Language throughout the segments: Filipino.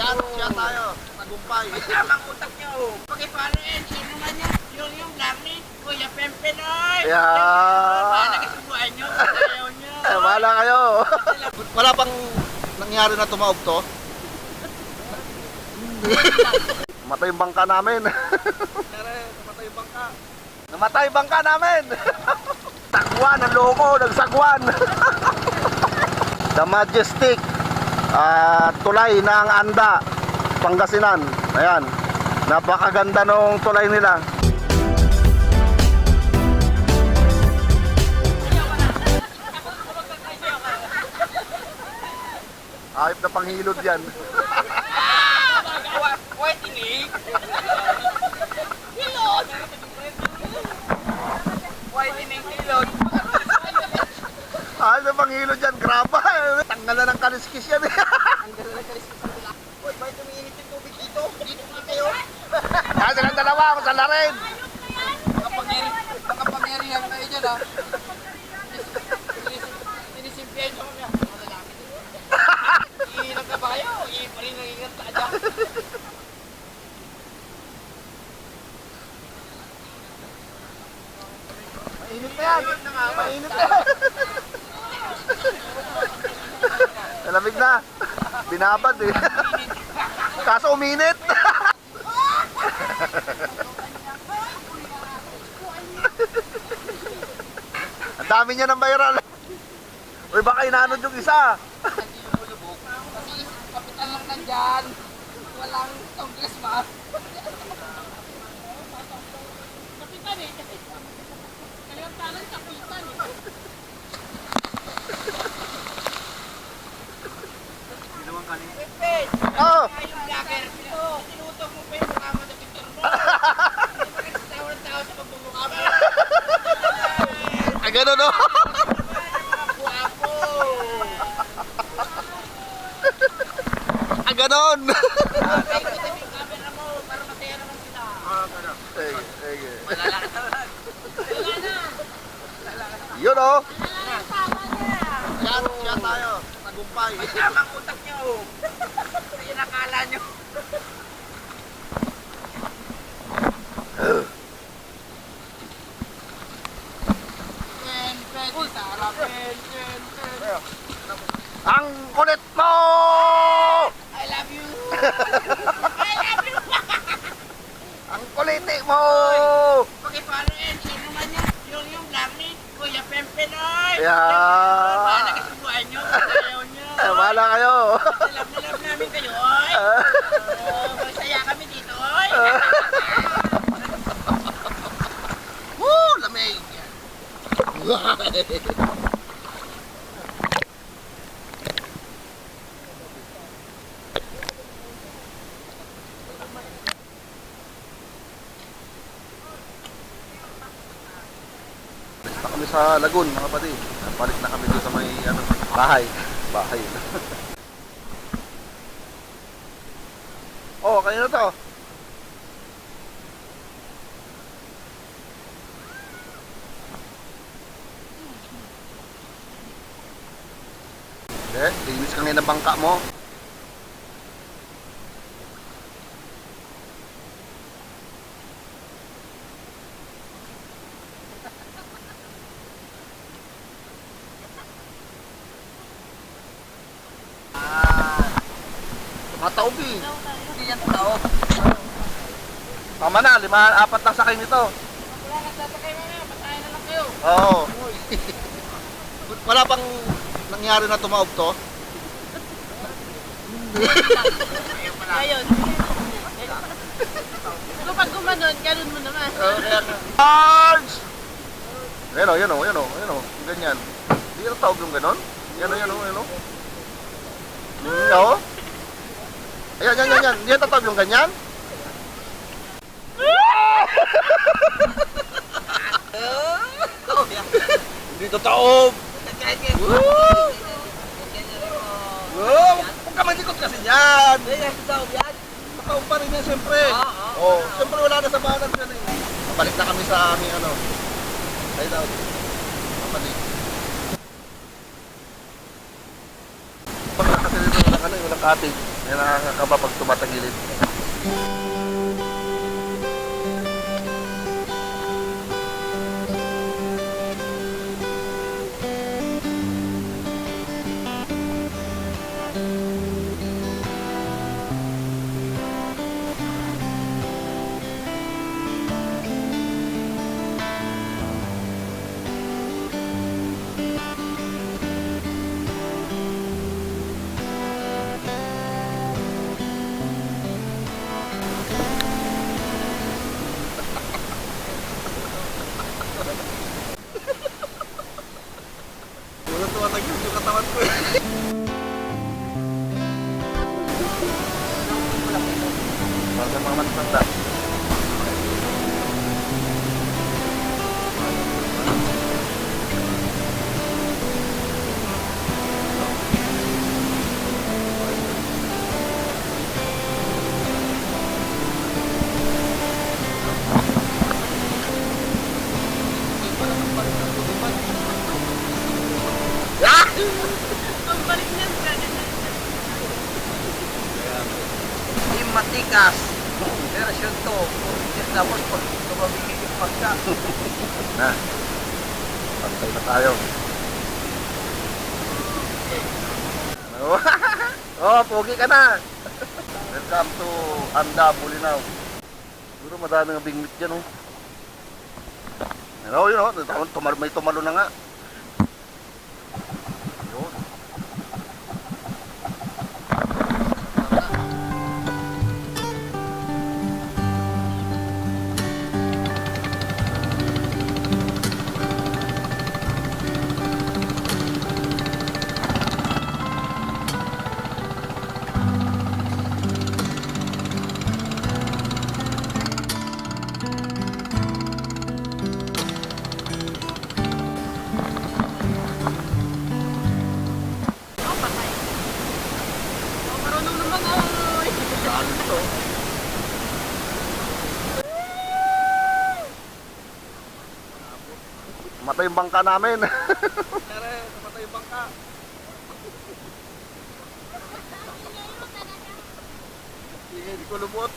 Yan, siya tayo. Tagumpay. May tamang utak niyo. Pakipalo yan. Sino man yan? Yung yung Kuya Pempenoy. Yeah. Paano kasubuan niyo? Ayaw niyo. Eh, bahala kayo. Wala pang nangyari na tumaob to. Namatay yung bangka namin. Namatay yung bangka. Namatay yung bangka namin. Sagwan, ang loko, nagsagwan. The Majestic. Ah, tulay ng Anda, Pangasinan. Ayan. Napakaganda nung tulay nila. Ayop na panghilod yan. Wait, ini. Wait, ini kilod. Ayop na panghilod yan. Graba. Na ng kaliskis yan. Uy, bakit umiinit yung tubig dito? Dito na kayo. Kaya silang dalawa ako sa larin. Makapangyarihan kayo dyan, ha? Sinisimpihan nyo kami, ha? Mga lalaki din. Iilang kabayo, iipa rin nangingat sa dyan. Mainit na yan. Mainit na yan. Malamig na. Binabad eh. Kaso uminit. Ang dami niya ng viral. Uy, baka inanod yung isa. Kasi kapitan lang nandyan. Walang congressman. Kapitan eh. Kalilang talang kapitan eh. Pepet! Oh, Ay, yung vlogger. Pinuto- Pinutog mo pa yung mukha mo sa picture mo. Hindi pa nagsasawa ng tao sa pagmumukha mo. ah, ganun no? Mga guwapo. Ah, ganun. Ay, kita mo yung camera mo para masaya naman sila. Sige, sige. Wala na. Yun oh. Yan, Yan, siya tayo. Tagumpay. May tamang utak nyo. Kasi nakala nyo. Pen, pen, Sara, pen, pen, pen. Ang kulit mo! I love you. I love you. Ang kuliti mo! Pakipalo yan. Sino man yan? Yung yung vlog ni Kuya Pempenoy. Yeah. Paano kasubuan nyo? Ayaw nyo. Eh, bahala kayo. Love na love namin kayo, oy. Oh, masaya kami dito, oy. Woo! Lamig! Balik na kami sa Lagun, mga pati. Balik na kami doon sa may ano, bahay. Bahay. oh, kanina to. Eh, linis ka ngayon ng bangka mo. Mataob eh. Hindi yan tao. Tama na, lima, apat lang sakay nito. Wala nagsasakay mo na, patayin na lang kayo. Oo. Wala pang nangyari na tumaob to? Ayun. Kung pag gumanon, ganun mo naman. Oo, kaya nga. Charge! Yan o, yan o, yan o, yan o, ganyan. Hindi na tawag yung ganon? Yan o, yan o, yan o. Hmm, oo. Ayan, yan, yan, yan. Hindi na tatawag yung ganyan? Hindi totoo. Kahit nga. Kasi. Yan, tao yan. Totoo pa rin yan, siyempre. Oo. Oh, siyempre wala na sa banan dyan eh. Balik na kami sa aming ano. Hideout. Kapatid. Wala kasi dito walang ano, eh, walang cottage. Yan nakakakaba pag tumatagilid. Para sa mga matanda. Matikas. Version 2. Tapos pag tumabigil yung pagka. Na. Pantay na tayo. Oh, pogi ka na. Welcome to Anda, Bulinaw. Siguro madami ng bingwit dyan, oh. Ano, yun, oh. May tumalo na nga. Matay yung bangka namin. Tara, namatay yung bangka. Hindi, hindi ko lumot.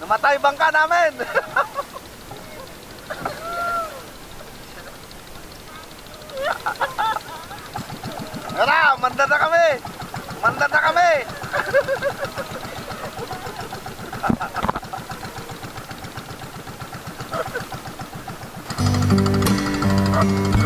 Namatay bangka namin. Tara, manda na kami. Manda na kami. ยอ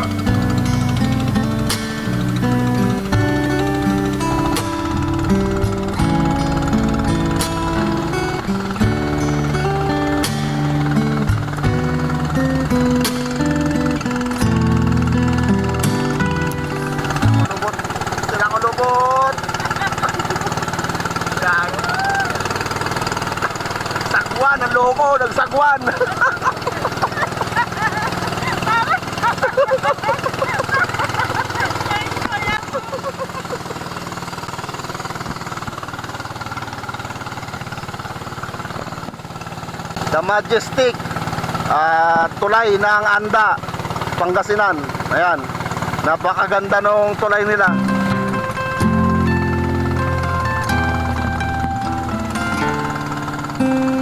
The Majestic ah, tulay ng Anda, Pangasinan. Ayan. Napakaganda nung tulay nila. Hoy,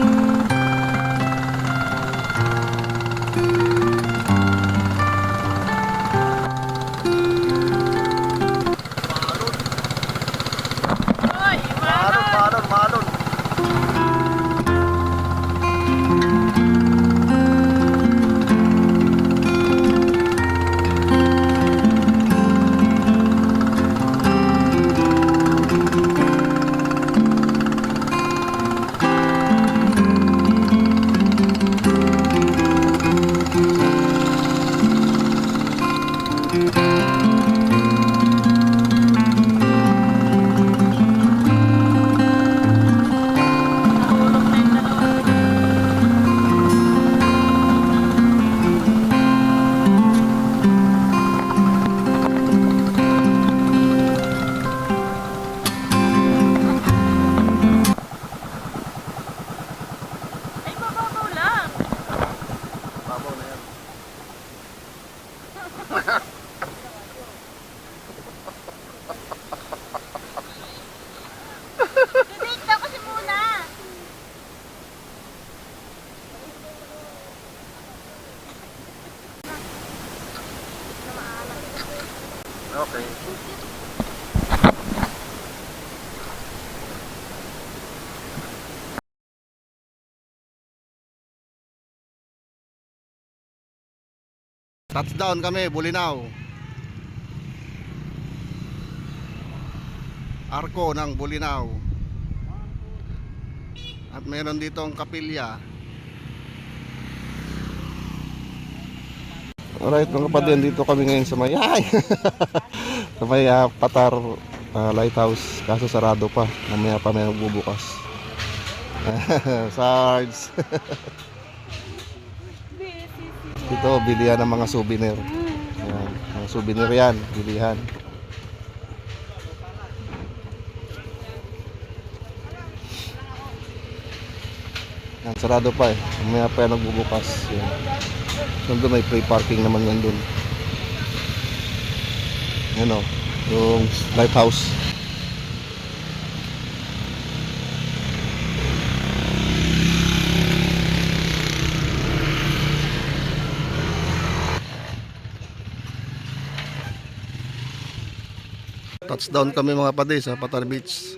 Okay. Touchdown kami, Bulinaw. Arko ng Bulinaw. At meron dito ang kapilya. Alright mga kapatid, dito kami ngayon sa may ay, sa may ah, Patar ah, Lighthouse. Kaso sarado pa. Mamaya pa may magbubukas. Sarge. dito, bilihan ng mga souvenir. Ayan, mga souvenir yan, bilihan. Yan, sarado pa eh. Mamaya pa yan nagbubukas. Yan. Nandun may free parking naman yan dun. Yan o, yung lighthouse. Touchdown kami mga pade sa Patar Beach.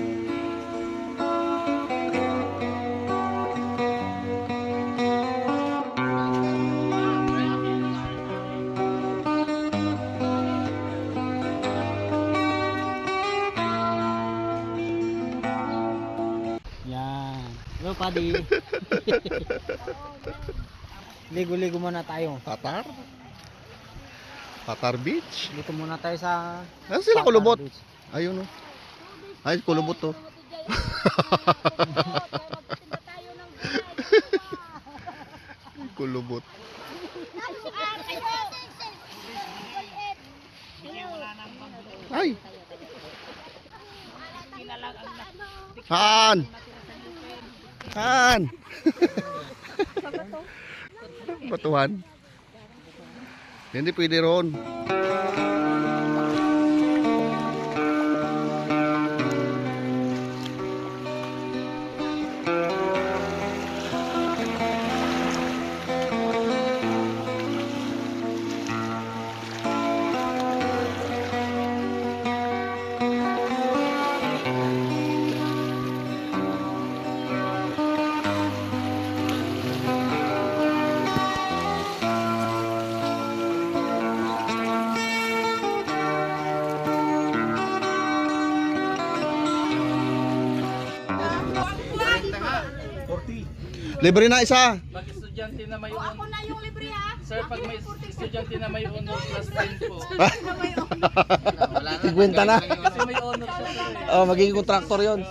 Hello, Paddy. Ligo-ligo muna tayo. Patar? Patar Beach? Dito muna tayo sa... Ano sila Patar kulubot? Beach. Ayun o. Ay, kulubot to. kulubot. Ay! Han! Han! Batuhan. Hindi pwede ron. Libre na isa. Pag estudyante na may Ako na yung libre ha. Sir, pag may estudyante na may honor plus 10 po. Wala na. Tigwenta na. Kasi may honor siya sir. Oh, magiging kontraktor 'yon.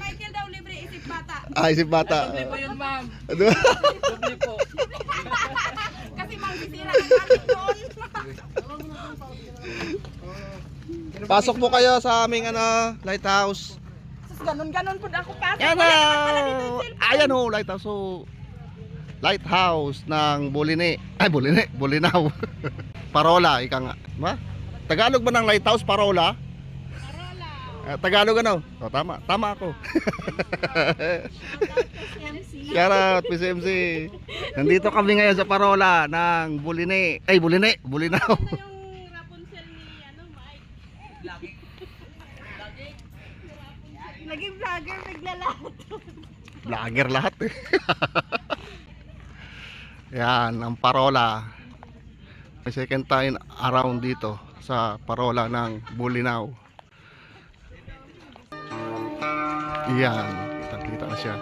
Michael daw libre isip bata. ah, isip bata. Doble po yun ma'am. Ano? Doble po. Kasi magsisira ng gamit doon. Pasok po kayo sa aming ano, lighthouse. Ganon-ganon po ako pa. Yan na. Ayan oh, lighthouse. So, lighthouse ng Bulini. Ay, Bulini. Bulinaw. Parola, ika nga. Ma? Tagalog ba ng lighthouse? Parola? Parola. Tagalog ano? Oh, tama. Tama ako. Shout out, PCMC. Nandito kami ngayon sa Parola ng Bulini. Ay, Bulini. Bulinaw. Yung Rapunzel ni ano, Mike. Naging vlogger bigla lahat. Vlogger lahat eh. Yan, ang parola. May second time around dito sa parola ng Bulinaw. Yan, kita-kita na siya.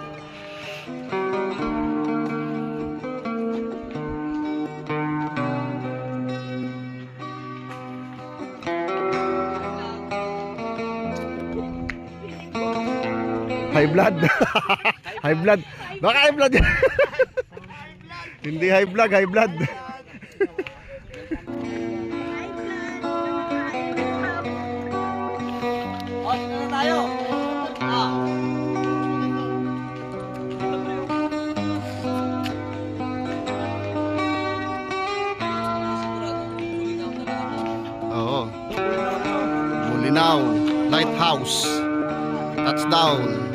high blood. high blood. Baka high blood. Hindi high blood, high blood. tayo. Ah. Oo. Mulinaw Lighthouse. Touchdown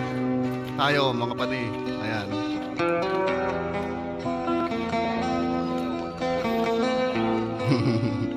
tayo mga kapatid. Ayan. Hehehe